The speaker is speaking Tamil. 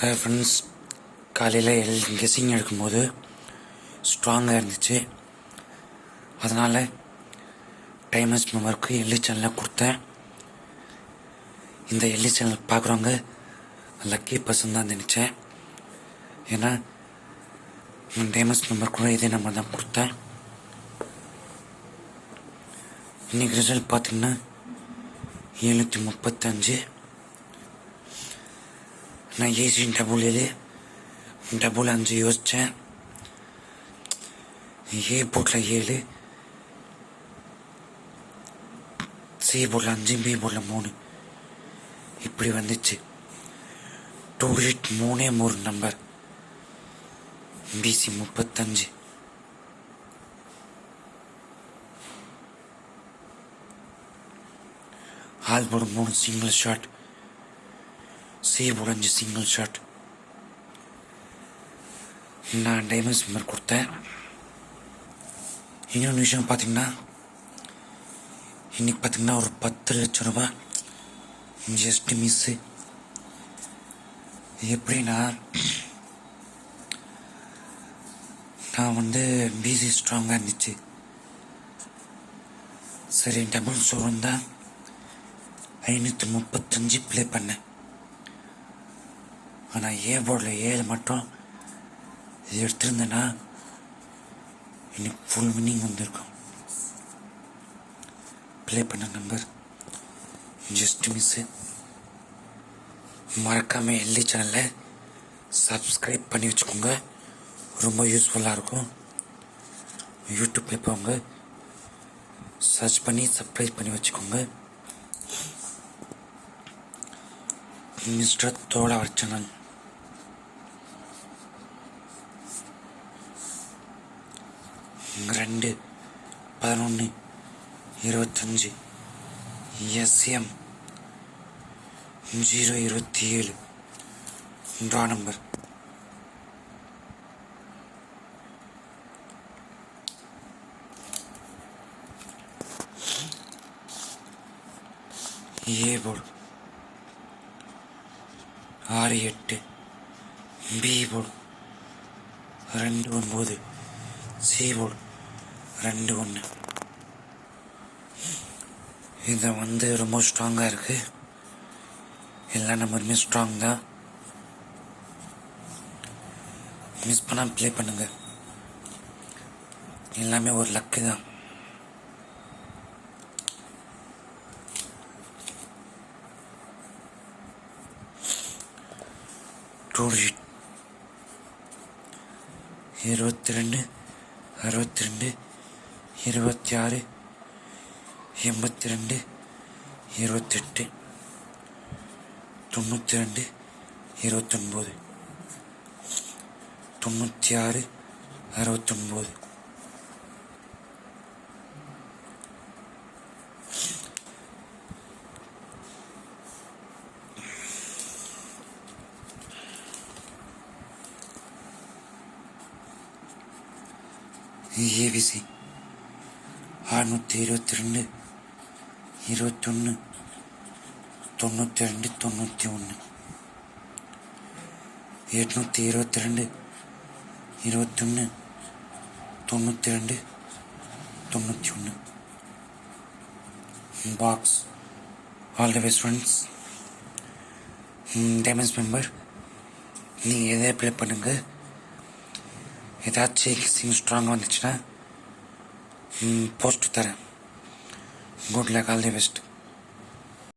ஃப்ரெண்ட்ஸ் காலையில் எல் கெஸ்ஸிங் எடுக்கும்போது ஸ்ட்ராங்காக இருந்துச்சு. அதனால் டைமஸ் மெம்பருக்கு எல்லி சேனலில் கொடுத்தேன். இந்த எல்லி சேனல் பார்க்குறவங்க லக்கி பர்சன் தான் நினச்சேன். ஏன்னா டைமஸ் மெம்பர் கூட இதே நம்பர் தான் கொடுத்தேன். இன்னைக்கு ரிசல்ட் பார்த்தீங்கன்னா எழுநூற்றி முப்பத்தஞ்சு. நான் ஏசி டபுள் ஏழு டபுள் அஞ்சு யோசித்தேன் ஏ போட்டில் ஏழு சி போர்டில் அஞ்சு பி போர்டில் மூணு இப்படி வந்துச்சு டூ டிஜிட் மூணே மூணு நம்பர் பிசி முப்பத்தஞ்சு ஆல் போர்டு மூணு சிங்கிள் ஷாட் சி அஞ்சு சிங்கிள் ஷாட் நான் டைமண்ட் மெம்பர் கொடுத்தேன் இன்னொன்று விஷயம் பார்த்தீங்கன்னா இன்னைக்கு பார்த்தீங்கன்னா ஒரு பத்து லட்சம் ரூபாய் ஜஸ்ட் மிஸ்ஸு எப்படின்னா நான் வந்து பிசி ஸ்ட்ராங்காக இருந்துச்சு சரி டபுள் ஷோரூம் தான் ஐநூற்றி முப்பத்தஞ்சு ப்ளே பண்ணேன் ஆனால் ஏ போர்டில் ஏழு மட்டும் இது எடுத்திருந்தேன்னா இன்னைக்கு ஃபுல் மீனிங் வந்திருக்கும். ப்ளே பண்ண நம்பர் ஜஸ்ட் மிஸ்ஸு மறக்காமல் எல்லி சேனலை சப்ஸ்கிரைப் பண்ணி வச்சுக்கோங்க. ரொம்ப யூஸ்ஃபுல்லாக இருக்கும். யூடியூப்பில் போங்க. சர்ச் பண்ணி சப்ஸ்கிரைப் பண்ணி வச்சுக்கோங்க. மிஸ்டர் தோழவர் சேனல் ரெண்டு பதினொன்று இருபத்தஞ்சி எஸ்எம் ஜீரோ இருபத்தி ஏழு ட்ரா நம்பர். ஏ போர்டு ஆறு எட்டு. பி போர்டு ரெண்டு ஒன்பது. சி போர்டு ரெண்டு ஒன்று. இது வந்து ரொம்ப ஸ்ட்ராங்காக இருக்குது எல்லா நம்பருமே ஸ்ட்ராங் தான். மிஸ் பண்ணாமல் ப்ளே பண்ணுங்க. எல்லாமே ஒரு லக்கு தான். டூ இருபத்தி ரெண்டு அறுபத்தி ரெண்டு இருபத்தி ஆறு எண்பத்தி ரெண்டு இருபத்தெட்டு தொண்ணூற்றி ரெண்டு இருபத்தொன்பது தொண்ணூற்றி ஆறு அறுபத்தொன்பது ஏபிசி அறுநூற்றி இருபத்தி ரெண்டு இருபத்தொன்று தொண்ணூற்றி ரெண்டு தொண்ணூற்றி ஒன்று எட்நூற்றி இருபத்தி ரெண்டு இருபத்தொன்று தொண்ணூற்றி ரெண்டு தொண்ணூற்றி ஒன்று. Box all the best friends damage member நீங்கள் எதை ப்ளே பண்ணுங்கள் ஏதாச்சும் எக்ஸிங் ஸ்ட்ராங்காக வந்துச்சுன்னா போஸ்ட் தரேன் good luck all the best